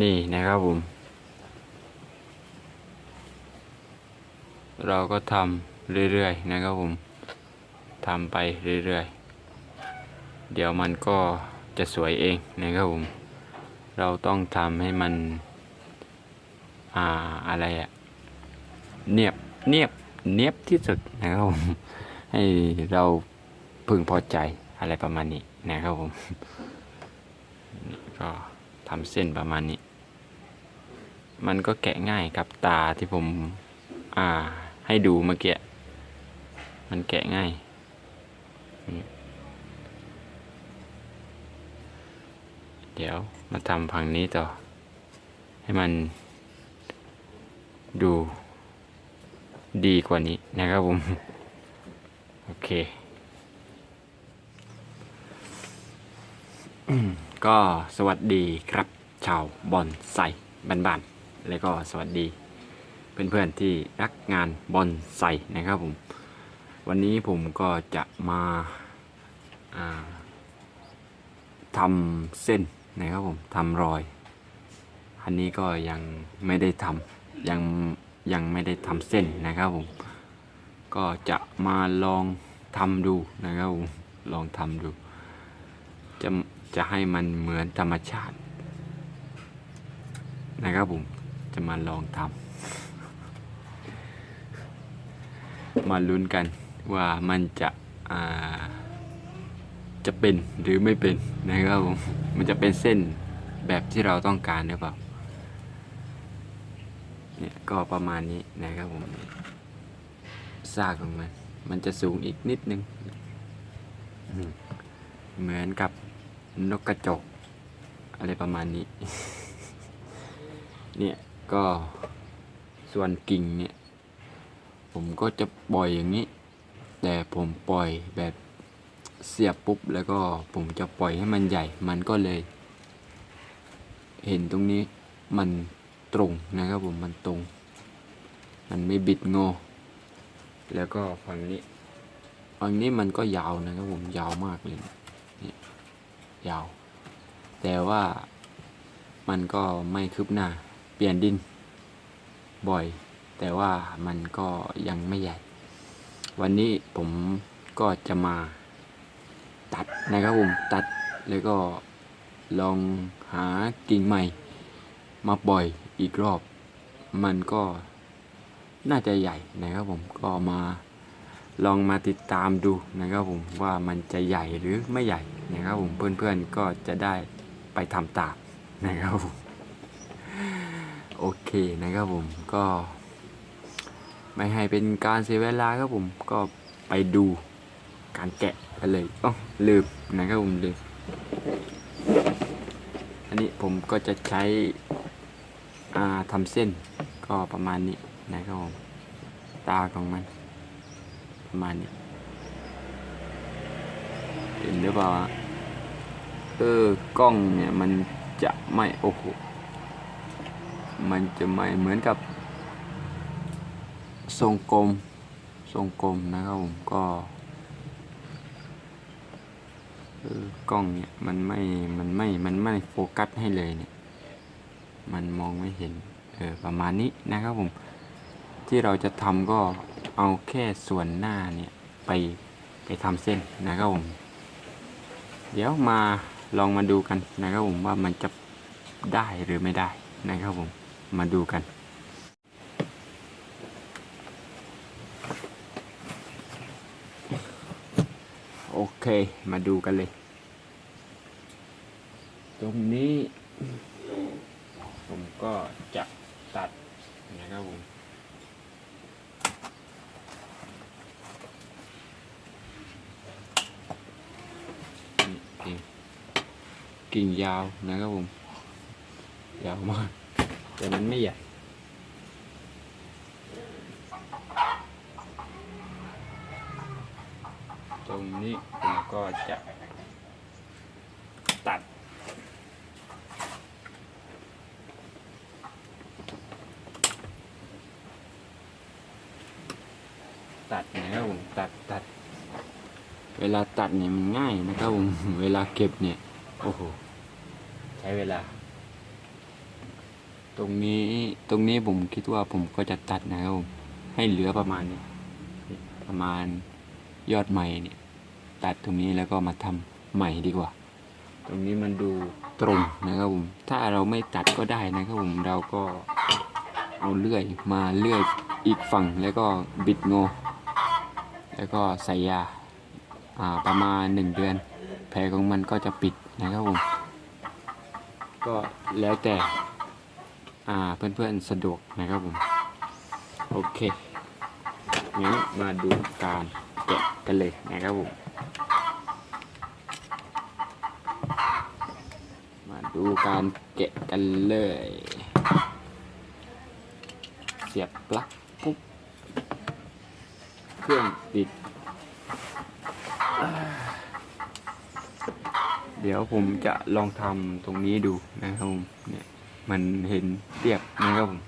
นี่นะครับผม เราก็ทำเรื่อยๆนะครับผมทำไปเรื่อยๆ เดี๋ยวมันก็จะสวยเองนะครับผม เราต้องทำให้มัน อ่าอะไรอะเนียบเนียบเนียบที่สุดนะครับผม ให้เราพึงพอใจอะไรประมาณนี้นะครับผมก็ ทำเส้นประมาณนี้ มันก็แกะง่ายกับตาที่ผมอ่าให้ดูเมื่อกี้มันแกะง่ายเดี๋ยวมาทำฝั่งนี้ต่อ ให้มันดูดีกว่านี้นะครับผม โอเค ก็สวัสดีครับชาวบอนไซบ้านๆแล้วก็สวัสดีเพื่อนๆที่รักงานบอนไซนะครับผม วันนี้ผมก็จะมาาทำเส้นนะครับผมทำรอย อันนี้ก็ยังไม่ได้ทำยังยังไม่ได้ทำเส้นนะครับผม ก็จะมาลองทำดูนะครับผมลองทำดูจะ จะให้มันเหมือนธรรมชาติ นะครับผม จะมาลองทำมาลุ้นกันว่ามันจะจะเป็นหรือไม่เป็นนะครับผม มันจะเป็นเส้นแบบที่เราต้องการหรือเปล่า เนี่ยก็ประมาณนี้นะครับผมซากของมัน มันจะสูงอีกนิดนึง เหมือนกับ นกกระจก อะไรประมาณนี้ เนี่ยก็ส่วนกิ่งเนี่ย ผมก็จะปล่อยอย่างนี้ แต่ผมปล่อยแบบเสียบปุ๊บแล้วก็ผมจะปล่อยให้มันใหญ่ มันก็เลย เห็นตรงนี้มันตรงนะครับผมมันตรง มันไม่บิดงอ แล้วก็ฝั่งนี้ฝั่งนี้มันก็ยาวนะครับผมยาวมากเลยนี่ย ยาว แต่ว่ามันก็ไม่คืบหน้า เปลี่ยนดิน บ่อย แต่ว่ามันก็ยังไม่ใหญ่ วันนี้ผมก็จะมาตัดนะครับผมตัดแล้วก็ลองหากิ่งใหม่ มาปล่อยอีกรอบ มันก็น่าจะใหญ่นะครับผมก็มา ลองมาติดตามดูนะครับผมว่ามันจะใหญ่หรือไม่ใหญ่นะครับผมเพื่อนๆก็จะได้ไปทำตามนะครับผมโอเคนะครับผมก็ไม่ให้เป็นการเสียเวลาครับผมก็ไปดูการแกะกันเลยอ๋อลืมนะครับผมลืมอันนี้ผมก็จะใช้อ่าทำเส้นก็ประมาณนี้นะครับผมตาของมัน ประมาณนี้เห็นหรือเปล่าอะเออกล้องเนี่ยมันจะไม่โอ้โหมันจะไม่เหมือนกับ ทรงกลมทรงกลมนะครับผมก็เออกล้องเนี่ยมันไม่ มันไม่ มันไม่โฟกัสให้เลยเนี่ย มันมองไม่เห็น เออประมาณนี้นะครับผม ที่เราจะทำก็ เอาแค่ส่วนหน้าเนี่ยไปไปทำเส้นนะครับผม เดี๋ยวมาลองมาดูกันนะครับผมว่ามันจะได้หรือไม่ได้นะครับผมมาดูกันโอเค มาดูกันเลย ตรงนี้ ผมก็จะตัดนะครับผม นี่กิ่ง กิ่งยาวนะครับผม ยาวมาก แต่มันไม่ใหญ่ตรงนี้ผมก็จะตัด ตัดนะครับผมตัดตัด เวลาตัดเนี่ยมันง่ายนะครับผม เวลาเก็บเนี่ย โอ้โห ช้เวลา ตรงนี้ตรงนี้ผมคิดว่าผมก็จะตัดนะครับผมให้เหลือประมาณนี้ประมาณยอดใหม่เนี่ย ตัดตรงนี้แล้วก็มาทำใหม่ดีกว่า ตรงนี้มันดูตรงนะครับผม ถ้าเราไม่ตัดก็ได้นะครับผมเราก็เอาเลื่อยมาเลื่อยอีกฝั่งแล้วก็บิดงอแล้วก็ใส่ยาอ่าประมาณหนึ่งเดือน แผลของมันก็จะปิดนะครับผม ก็แล้วแต่อ่าเพื่อนๆสะดวกนะครับผม โอเคงั้นมาดูการแกะกันเลยนะครับผม มาดูการแกะกันเลย เสียบปลั๊กปุ๊บ เครื่องติด เดี๋ยวผมจะลองทำตรงนี้ดูนะครับผมเนี่ยมันเห็นเรียบนะครับผม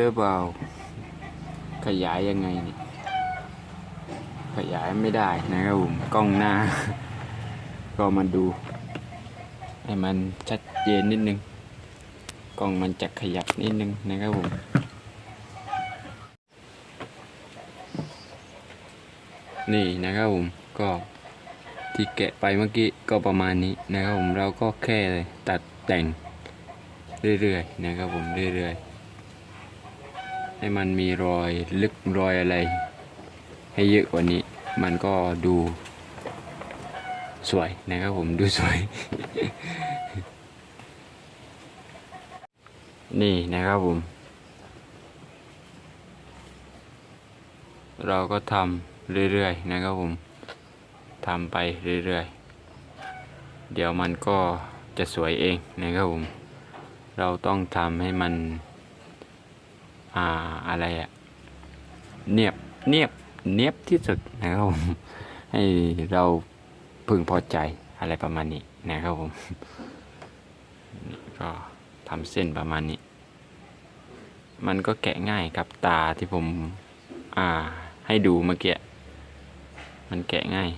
เห็นหรือเปล่าขยายยังไงนี่ขยายไม่ได้นะครับผมกล้องหน้า ก็มาดู ให้มันชัดเจนนิดนึง กล้องมันจะขยับนิดนึงนะครับผมนี่นะครับผมก็ที่แกะไปเมื่อกี้ก็ประมาณนี้นะครับผมเราก็แค่ตัดแต่งเรื่อยๆนะครับผมเรื่อยๆ ให้มันมีรอยลึกรอยอะไร ให้เยอะกว่านี้ มันก็ดูสวยนะครับผมดูสวย นี่นะครับผม เราก็ทำเรื่อยๆนะครับผมทำไปเรื่อยๆ เดี๋ยวมันก็จะสวยเองนะครับผม เราต้องทำให้มัน อ่าอะไรอะเนียบเนียบเนียบที่สุดนะครับผมให้เราพึงพอใจอะไรประมาณนี้นะครับผมก็ทำเส้นประมาณนี้ มันก็แกะง่ายกับตาที่ผมอ่าให้ดูเมื่อกี้มันแกะง่าย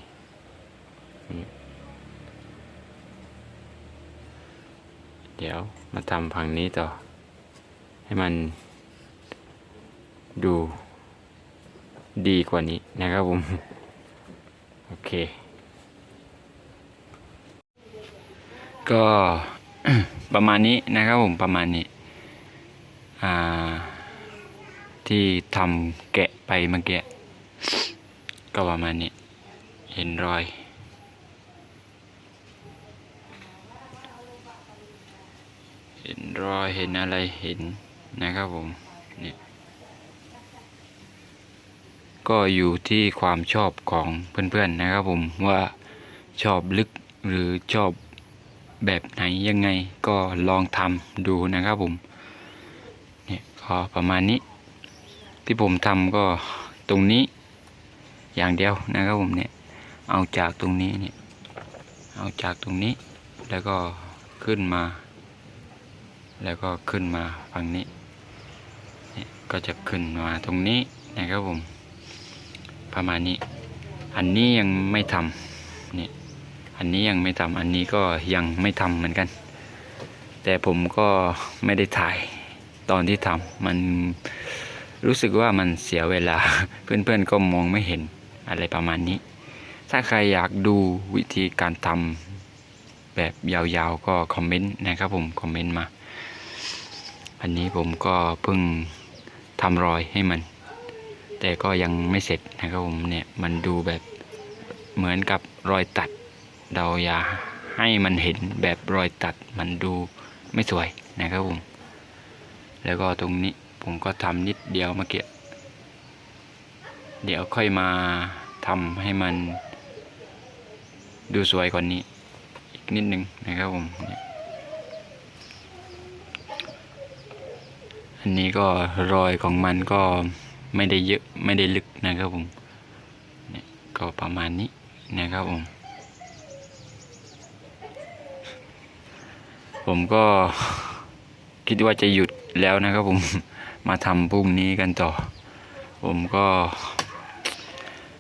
เดี๋ยวมาทำฝั่งนี้ต่อ ให้มัน ดูดีกว่านี้นะครับผมโอเค ก็ประมาณนี้นะครับผมประมาณนี้ที่ทำแกะไปเมื่อกี้ก็ประมาณนี้ เห็นรอยเห็นรอยเห็นอะไรเห็นนะครับผมเนี่ย ก็อยู่ที่ความชอบของเพื่อนๆนะครับผมว่าชอบลึกหรือชอบแบบไหนยังไงก็ลองทำดูนะครับผมเนี่ยก็ประมาณนี้ ที่ผมทำก็ตรงนี้อย่างเดียวนะครับผมเนี่ยเอาจากตรงนี้เนี่ยเอาจากตรงนี้แล้วก็ขึ้นมา แล้วก็ขึ้นมาฝั่งนี้เนี่ยก็จะขึ้นมาตรงนี้นะครับผม ประมาณนี้ อันนี้ยังไม่ทำเนี่ยอันนี้ยังไม่ทำอันนี้ก็ยังไม่ทำเหมือนกัน แต่ผมก็ไม่ได้ถ่ายตอนที่ทำมันรู้สึกว่ามันเสียเวลา เพื่อนๆก็มองไม่เห็นอะไรประมาณนี้ ถ้าใครอยากดูวิธีการทำแบบยาวๆก็คอมเมนต์นะครับผมคอมเมนต์มา อันนี้ผมก็เพิ่งทำรอยให้มัน แต่ก็ยังไม่เสร็จนะครับผมเนี่ยมันดูแบบเหมือนกับรอยตัด เราอย่าให้มันเห็นแบบรอยตัดมันดูไม่สวยนะครับผม แล้วก็ตรงนี้ผมก็ทำนิดเดียวเมื่อกี้เดี๋ยวค่อยมาทำให้มันดูสวยกว่านี้ อีกนิดนึงนะครับผมอันนี้ก็รอยของมันก็ ไม่ได้เยอะไม่ได้ลึกนะครับผมเนี่ยก็ประมาณนี้นะครับผม ผมก็คิดว่าจะหยุดแล้วนะครับผมมาทำพรุ่งนี้กันต่อ ผมก็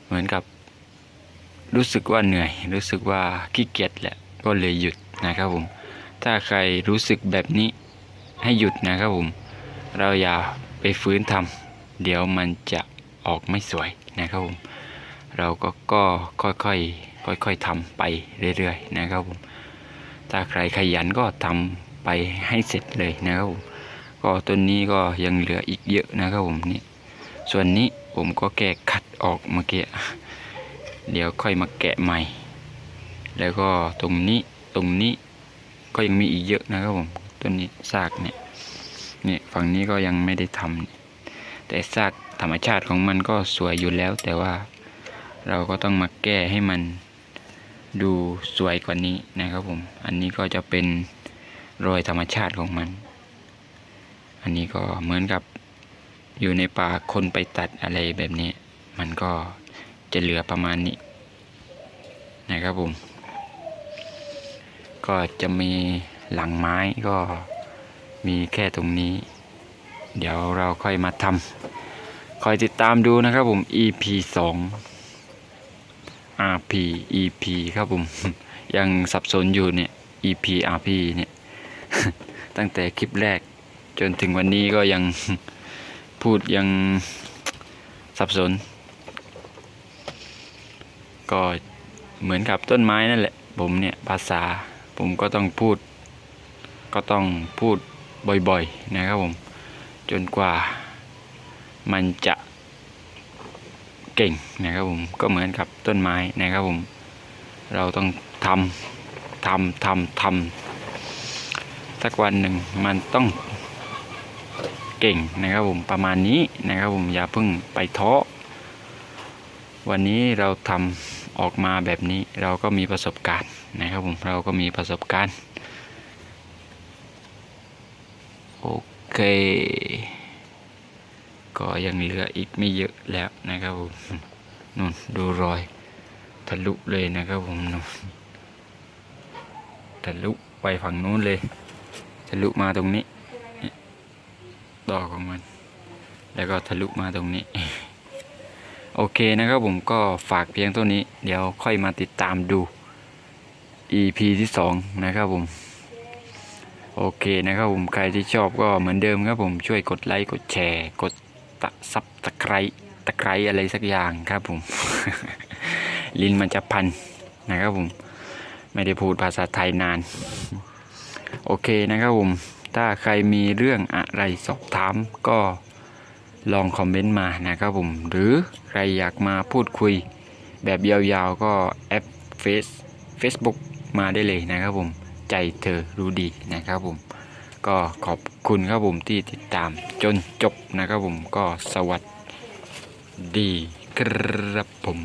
เหมือนกับรู้สึกว่าเหนื่อย รู้สึกว่าขี้เกียจแหละก็เลยหยุดนะครับผม ถ้าใครรู้สึกแบบนี้ให้หยุดนะครับผม เราอย่าไปฟื้นทำ เดี๋ยวมันจะออกไม่สวยนะครับผม เราก็ก็ค่อยๆค่อยๆทำไปเรื่อยๆนะครับผม ถ้าใครขยันก็ทำไปให้เสร็จเลยนะครับผม ก็ต้นนี้ก็ยังเหลืออีกเยอะนะครับผมนี่ ส่วนนี้ผมก็แก้ขัดออกเมื่อกี้เดี๋ยวค่อยมาแกะใหม่ แล้วก็ตรงนี้ตรงนี้ก็ยังมีอีกเยอะนะครับผมต้นนี้ซากเนี่ยเนี่ยฝั่งนี้ก็ยังไม่ได้ทำเนี่ย แต่ซากธรรมชาติของมันก็สวยอยู่แล้ว แต่ว่าเราก็ต้องมาแก้ให้มันดูสวยกว่านี้นะครับผม อันนี้ก็จะเป็นรอยธรรมชาติของมัน อันนี้ก็เหมือนกับอยู่ในป่าคนไปตัดอะไรแบบนี้ มันก็จะเหลือประมาณนี้นะครับผม ก็จะมีหลังไม้ก็มีแค่ตรงนี้ เดี๋ยวเราค่อยมาทำคอยติดตามดูนะครับผม EP 2 RP EP ครับผม ยังสับสนอยู่เนี่ย EP RP เนี่ย ตั้งแต่คลิปแรกจนถึงวันนี้ก็ยังพูดยังสับสน ก็เหมือนกับต้นไม้นั่นแหละ ผมเนี่ยภาษาผมก็ต้องพูด ก็ต้องพูดบ่อยๆนะครับผม จนกว่ามันจะเก่งนะครับผมก็เหมือนกับต้นไม้นะครับผมเราต้องทำทำทำทำสักวันหนึ่งมันต้องเก่งนะครับผมประมาณนี้นะครับผมอย่าเพิ่งไปท้อวันนี้เราทำออกมาแบบนี้เราก็มีประสบการณ์นะครับผมเราก็มีประสบการณ์โอเค ค ก็ยังเหลืออีกไม่เยอะแล้วนะครับผมนู่นดูรอยทะลุเลยนะครับผมนู่นทะลุไปฝั่งนู้นเลยทะลุมาตรงนี้ดอกของมัน แล้วก็ทะลุมาตรงนี้ โอเคนะครับผมก็ฝากเพียงเท่านี้ เดี๋ยวค่อยมาติดตามดู EP ที่สองนะครับผม โอเคนะครับผมใครที่ชอบก็เหมือนเดิมครับผมช่วยกดไลค์กดแชร์ กดตะซับตะไคร้ตะไคร้อะไรสักอย่างครับผม ลิ้นมันจะพันนะครับผม ไม่ได้พูดภาษาไทยนาน โอเคนะครับผมถ้าใครมีเรื่องอะไรสอบถามก็ลองคอมเมนต์มานะครับผม หรือใครอยากมาพูดคุยแบบยาวๆก็แอปเฟซ Facebook มาได้เลยนะครับผม ใจเธอรู้ดีนะครับผม ก็ขอบคุณครับผมที่ติดตามจนจบนะครับผมก็สวัสดีครับผม